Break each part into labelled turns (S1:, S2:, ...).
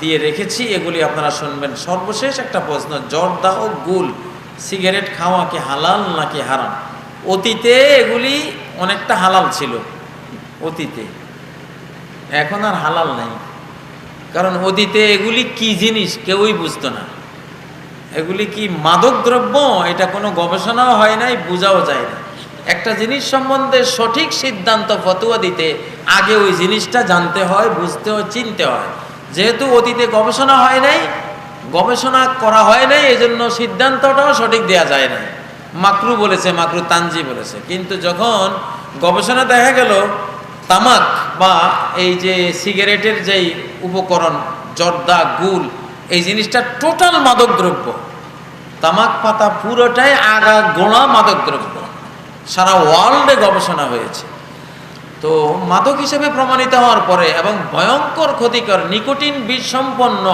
S1: দিয়ে রেখেছি, এগুলি আপনারা শুনবেন। সর্বশেষ একটা প্রশ্ন, জর্দা ও গুল, সিগারেট খাওয়া কি হালাল নাকি হারাম? অতীতে এগুলি অনেকটা হালাল ছিল, অতীতে। এখন আর হালাল নাই। কারণ অতীতে এগুলি কি জিনিস কেউই বুঝতো না। এগুলি কি মাদক দ্রব্য এটা কোনো গবেষণাও হয় নাই, বোঝাও যায় না। একটা জিনিস সম্বন্ধে সঠিক সিদ্ধান্ত ফতুয়া দিতে আগে ওই জিনিসটা জানতে হয়, বুঝতে হয়, চিনতে হয়। যেহেতু অতীতে গবেষণা হয় নাই, গবেষণা করা হয় নাই এই জন্য সিদ্ধান্তটাও সঠিক দেয়া যায় না মাকরু বলেছে, মাকরু তানজি বলেছে। কিন্তু যখন গবেষণা দেখা গেল, তামাক বা এই যে সিগারেটের যেই উপকরণ, জর্দা, গুল, এই জিনিসটা টোটাল মাদক দ্রব্য তামাক পাতা পুরোটাই আগা গোড়া মাদক দ্রব্য সারা ওয়ার্ল্ডে গবেষণা হয়েছে। তো মাদক হিসেবে প্রমাণিত হওয়ার পরে এবং ভয়ঙ্কর ক্ষতিকর নিকোটিন বিষ সম্পন্ন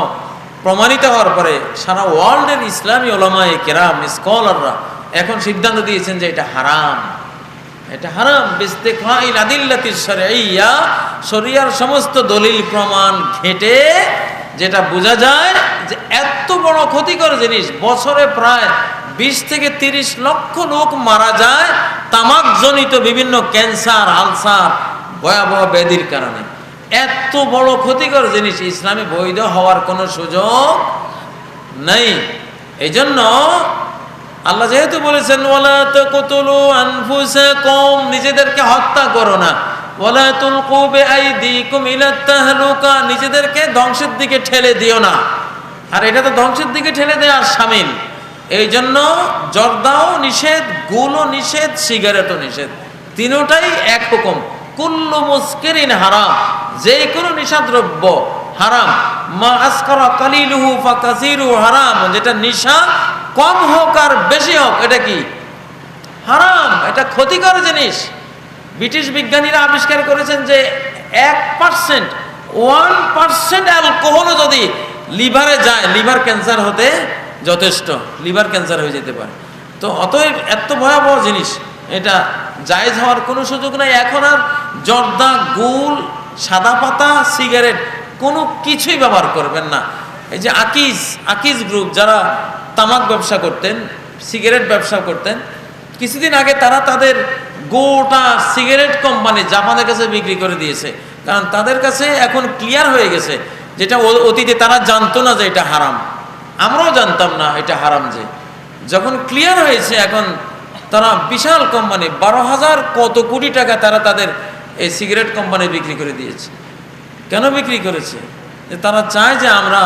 S1: প্রমাণিত হওয়ার পরে সারা ওয়ার্ল্ডের ইসলামী ওলামায়ে কেরাম, স্কলাররা এখন সিদ্ধান্ত দিয়েছেন যে এটা হারাম। এটা হারাম। বিস্তেকফাইল আদিল্লাতি শরঈয়া, শরিয়ার সমস্ত দলিল প্রমাণ ঘেটে যেটা বোঝা যায় যে এত বড় ক্ষতিকর জিনিস বছরে প্রায় বিশ থেকে তিরিশ লক্ষ লোক মারা যায় তামাকজনিত বিভিন্ন ক্যান্সার, আলসার, ভয়াবহ ব্যাধির কারণে। এত বড় ক্ষতিকর জিনিস ইসলামে বৈধ হওয়ার কোনো সুযোগ নেই। এই জন্য আল্লাহ যেহেতু বলেছেন, ওয়ালা তাকতুলু আনফুসাকুম নিজেদেরকে হত্যা করো না। ওয়ালা তুলকু বিআইদিকুম ইলা তাহলুকা নিজেদেরকে ধ্বংসের দিকে ঠেলে দিও না। আর এটা তো ধ্বংসের দিকে ঠেলে দেয় আর শামিল এই জন্য জর্দাও নিষেধ, গুলও নিষেধ, সিগারেটও নিষেধ। তিনোটাই এক হুকুম। কুল্লু মুস্কিরিন হারাম যে কোনো নিশাদ্রব্য হারাম। মা আসকারা কালিলুহু ফা কাসিরু হারাম, যেটা নিশা কম হোক আর বেশি হোক, এটা কি? হারাম, এটা ক্ষতিকর জিনিস। ব্রিটিশ বিজ্ঞানীরা আবিষ্কার করেছেন যে এক পার্সেন্ট, ওয়ান পার্সেন্ট অ্যালকোহলও যদি লিভারে যায়, লিভার ক্যান্সার হতে যথেষ্ট, লিভার ক্যান্সার হয়ে যেতে পারে। তো অতএব এত ভয়াবহ জিনিস, এটা জায়েজ হওয়ার কোনো সুযোগ নাই। এখন আর জর্দা, গুল, সাদা পাতা, সিগারেট কোনো কিছুই ব্যবহার করবেন না। এই যে আকিজ আকিজ গ্রুপ যারা তামাক ব্যবসা করতেন, সিগারেট ব্যবসা করতেন, কিছুদিন আগে তারা তাদের গোটা সিগারেট কোম্পানি জাপানের কাছে বিক্রি করে দিয়েছে। কারণ তাদের কাছে এখন ক্লিয়ার হয়ে গেছে, যেটা অতীতে তারা জানতো না যে এটা হারাম। আমরাও জানতাম না এটা হারাম যে। যখন ক্লিয়ার হয়েছে এখন তারা বিশাল কোম্পানি বারো হাজার কত কোটি টাকা তারা তাদের এই সিগারেট কোম্পানি বিক্রি করে দিয়েছে। কেন বিক্রি করেছে? তারা চায় যে আমরা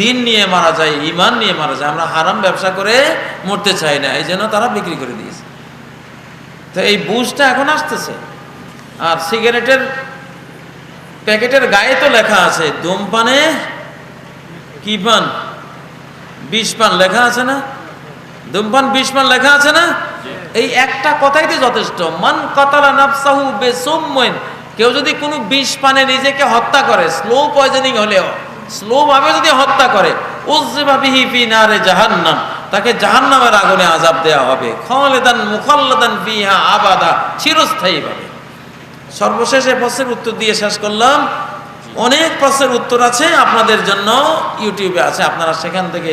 S1: দিন নিয়ে মারা যাই ইমান নিয়ে মারা যায় আমরা হারাম ব্যবসা করে মরতে চাই না, এই জন্য তারা বিক্রি করে দিয়েছে। তো এই বুঝটা এখন আসতেছে। আর সিগারেটের প্যাকেটের গায়ে তো লেখা আছে, ধূমপানে কি পান? বিষ পান লেখা আছে না? ধূমপান বিষ পান লেখা আছে না? এই একটা কথাই তো যথেষ্ট। মান কতালা নাফসাহু বেসুম্মইন কেউ যদি কোনো বিষ পানে নিজেকে হত্যা করে স্লো পয়জনিং হলেও স্লো ভাবে যদি হত্যা করে উজ্জিবা বিহি ফি নারে জাহান্নাম। তাকে জাহান্নামের আগুনে আযাব দেওয়া হবে। খালিদান মুখাল্লাদান ফিহা আবাদা চিরস্থায়ীভাবে সর্বশেষ প্রশ্নের উত্তর দিয়ে শেষ করলাম। অনেক প্রশ্নের উত্তর আছে আপনাদের জন্য, ইউটিউবে আছে। আপনারা সেখান থেকে